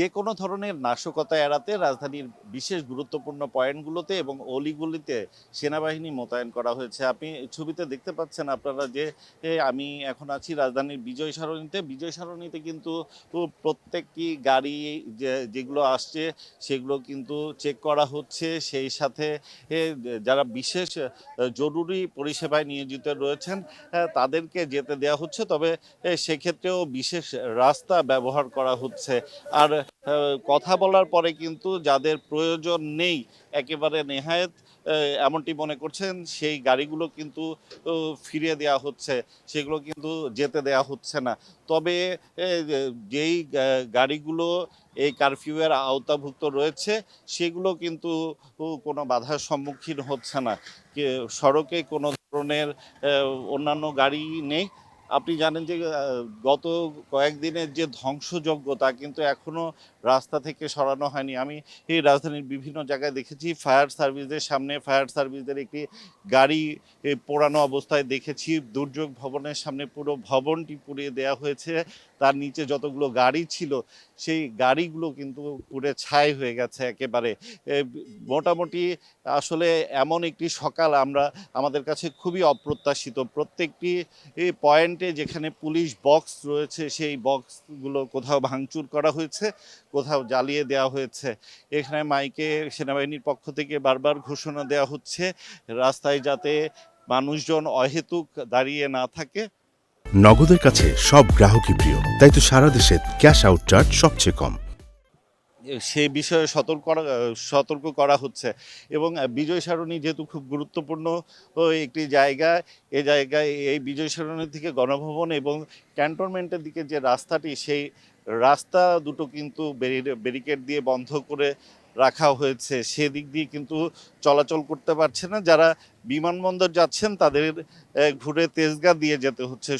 যে কোনো ধরনের নাশকতা এড়াতে রাজধানীর বিশেষ গুরুত্বপূর্ণ পয়েন্টগুলোতে এবং অলিগুলিতে সেনাবাহিনী মোতায়েন করা হয়েছে। আপনি ছবিতে দেখতে পাচ্ছেন আপনারা যে আমি এখন আছি রাজধানীর বিজয় সারণীতে। বিজয় সারণীতে কিন্তু প্রত্যেকটি গাড়ি যেগুলো আসছে সেগুলো কিন্তু চেক করা হচ্ছে। সেই সাথে যারা বিশেষ জরুরি পরিষেবায় নিয়োজিত রয়েছেন তাদেরকে যেতে দেওয়া হচ্ছে। তবে সেক্ষেত্রেও বিশেষ রাস্তা ব্যবহার করা হচ্ছে। আর কথা বলার পরে কিন্তু যাদের প্রয়োজন নেই, একেবারে নেহায়েত এমনটি মনে করছেন, সেই গাড়িগুলো কিন্তু ফিরিয়ে দেওয়া হচ্ছে, সেগুলো কিন্তু যেতে দেওয়া হচ্ছে না। তবে যেই গাড়িগুলো এই কারফিউয়ের আওতাভুক্ত রয়েছে, সেগুলো কিন্তু কোনো বাধার সম্মুখীন হচ্ছে না। সড়কে কোনো ধরনের অন্যান্য গাড়ি নেই আপনি জানেন যে গত কয়েকদিনের যে ধ্বংসযজ্ঞ তা কিন্তু এখনও রাস্তা থেকে সরানো হয়নি। আমি এই রাজধানীর বিভিন্ন জায়গায় দেখেছি, ফায়ার সার্ভিসের সামনে, ফায়ার সার্ভিসের একটি গাড়ি পোড়ানো অবস্থায় দেখেছি। দুর্যোগ ভবনের সামনে পুরো ভবনটি পুড়িয়ে দেওয়া হয়েছে। তার নিচে যতগুলো গাড়ি ছিল, সেই গাড়িগুলো কিন্তু পুড়ে ছাই হয়ে গেছে একেবারে। মোটামুটি আসলে এমন একটি সকাল আমরা, আমাদের কাছে খুবই অপ্রত্যাশিত। প্রত্যেকটি পয়েন্টে যেখানে পুলিশ বক্স রয়েছে, সেই বক্সগুলো কোথাও ভাঙচুর করা হয়েছে, কোথাও জ্বালিয়ে দেওয়া হয়েছে। এখানে মাইকে সেনাবাহিনীর পক্ষ থেকে বারবার ঘোষণা দেওয়া হচ্ছে, রাস্তায় যাতে মানুষজন অহেতুক দাঁড়িয়ে না থাকে। নগদের কাছে সব গ্রাহকই প্রিয়। তাই তো সারা দেশে ক্যাশ আউট চার্জ সবচেয়ে কম। সে বিষয়ে সতর্ক করা সতর্ক করা হচ্ছে। এবং বিজয় সারণী যেহেতু খুব গুরুত্বপূর্ণ একটি জায়গা, এ জায়গায় এই বিজয় সারণী থেকে গণভবন এবং ক্যান্টনমেন্টের দিকে যে রাস্তাটি, সেই রাস্তা দুটো কিন্তু ব্যারিকেড দিয়ে বন্ধ করে রাখা হয়েছে। সেদিক দিয়ে কিন্তু চলাচল করতে পারছে না। যারা বিমানবন্দর যাচ্ছেন, তাদের ঘুরে তেজগা দিয়ে যেতে হচ্ছে।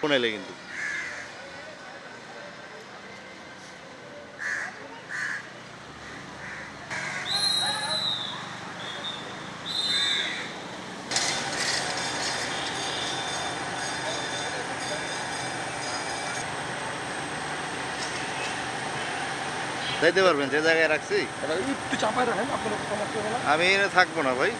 ফোন এলে কিন্তু। যাইতে পারবেন যে জায়গায় রাখছি। একটু চাপায় রাখেন আপনার সমস্যা আমি থাকব না ভাই।